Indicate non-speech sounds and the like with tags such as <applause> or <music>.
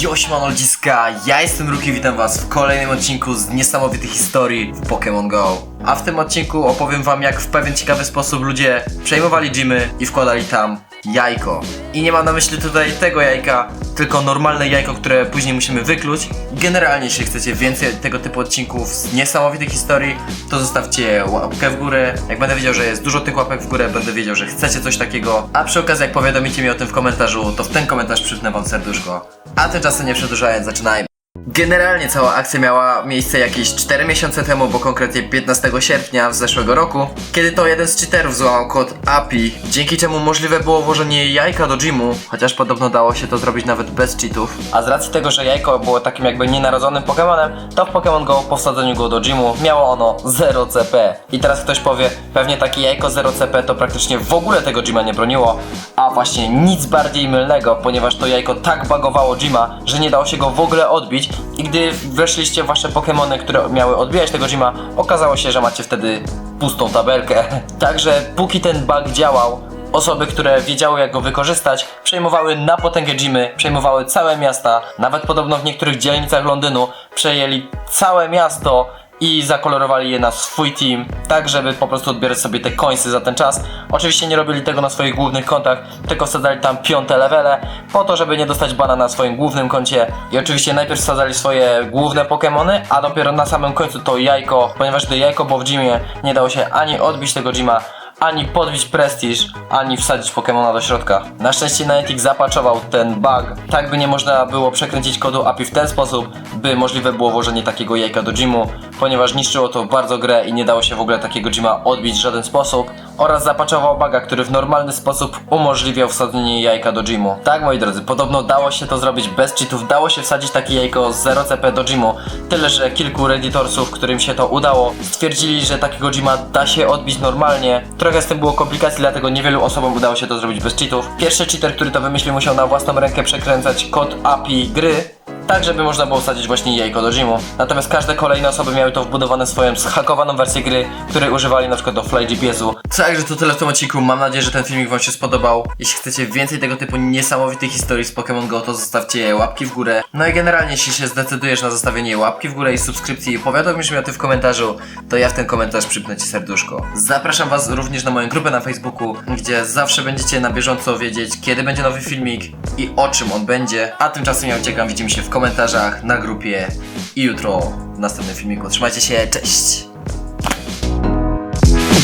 Yo, siemano ludziska, ja jestem Ruki, witam was w kolejnym odcinku z niesamowitych historii w Pokémon GO. A w tym odcinku opowiem wam jak w pewien ciekawy sposób ludzie przejmowali gymy i wkładali tam jajko. I nie mam na myśli tutaj tego jajka, tylko normalne jajko, które później musimy wykluć. Generalnie, jeśli chcecie więcej tego typu odcinków z niesamowitych historii, to zostawcie łapkę w górę. Jak będę wiedział, że jest dużo tych łapek w górę, będę wiedział, że chcecie coś takiego. A przy okazji, jak powiadomicie mnie o tym w komentarzu, to w ten komentarz przypnę wam serduszko. A tymczasem nie przedłużając, zaczynajmy. Generalnie cała akcja miała miejsce jakieś 4 miesiące temu, bo konkretnie 15 sierpnia zeszłego roku, kiedy to jeden z cheaterów złamał kod API, dzięki czemu możliwe było włożenie jajka do gymu, chociaż podobno dało się to zrobić nawet bez cheatów. A z racji tego, że jajko było takim jakby nienarodzonym Pokemonem, to w Pokémon GO po wsadzeniu go do gymu miało ono 0 CP. I teraz ktoś powie, pewnie takie jajko 0 CP to praktycznie w ogóle tego gyma nie broniło, a właśnie nic bardziej mylnego, ponieważ to jajko tak bagowało gyma, że nie dało się go w ogóle odbić i gdy weszliście w wasze Pokémony, które miały odbijać tego gyma, okazało się, że macie wtedy pustą tabelkę. <laughs> Także póki ten bug działał, osoby, które wiedziały jak go wykorzystać, przejmowały na potęgę gymy, przejmowały całe miasta, nawet podobno w niektórych dzielnicach Londynu przejęli całe miasto i zakolorowali je na swój team, tak żeby po prostu odbierać sobie te końsy za ten czas. Oczywiście nie robili tego na swoich głównych kontach, tylko wsadzali tam piąte levele, po to, żeby nie dostać bana na swoim głównym koncie. I oczywiście najpierw wsadzali swoje główne Pokémony, a dopiero na samym końcu to jajko, ponieważ gdy jajko było w gymie, nie dało się ani odbić tego gyma, ani podbić prestiż, ani wsadzić Pokemona do środka. Na szczęście Niantic zapatchował ten bug, tak by nie można było przekręcić kodu API w ten sposób, by możliwe było włożenie takiego jajka do gymu, ponieważ niszczyło to bardzo grę i nie dało się w ogóle takiego gyma odbić w żaden sposób. Oraz zapatchował buga, który w normalny sposób umożliwiał wsadzenie jajka do gymu. Tak moi drodzy, podobno dało się to zrobić bez cheatów, dało się wsadzić takie jajko z 0 CP do gymu, tyle że kilku redditorsów, którym się to udało, stwierdzili, że takiego gyma da się odbić normalnie. Trochę z tym było komplikacji, dlatego niewielu osobom udało się to zrobić bez cheatów. Pierwszy cheater, który to wymyślił, musiał na własną rękę przekręcać kod API gry, tak żeby można było wsadzić właśnie jajko do gymu. Natomiast każde kolejne osoby miały to wbudowane swoją zhakowaną wersję gry, której używali na przykład do Fly GPS-u. Także to tyle w tym odcinku. Mam nadzieję, że ten filmik wam się spodobał. Jeśli chcecie więcej tego typu niesamowitych historii z Pokémon GO, to zostawcie łapki w górę. No i generalnie, jeśli się zdecydujesz na zostawienie łapki w górę i subskrypcji i powiadomisz mnie o tym w komentarzu, to ja w ten komentarz przypnę ci serduszko. Zapraszam was również na moją grupę na Facebooku, gdzie zawsze będziecie na bieżąco wiedzieć, kiedy będzie nowy filmik i o czym on będzie. A tymczasem ja uciekam, widzimy się w komentarzach, na grupie i jutro w następnym filmiku. Trzymajcie się, cześć!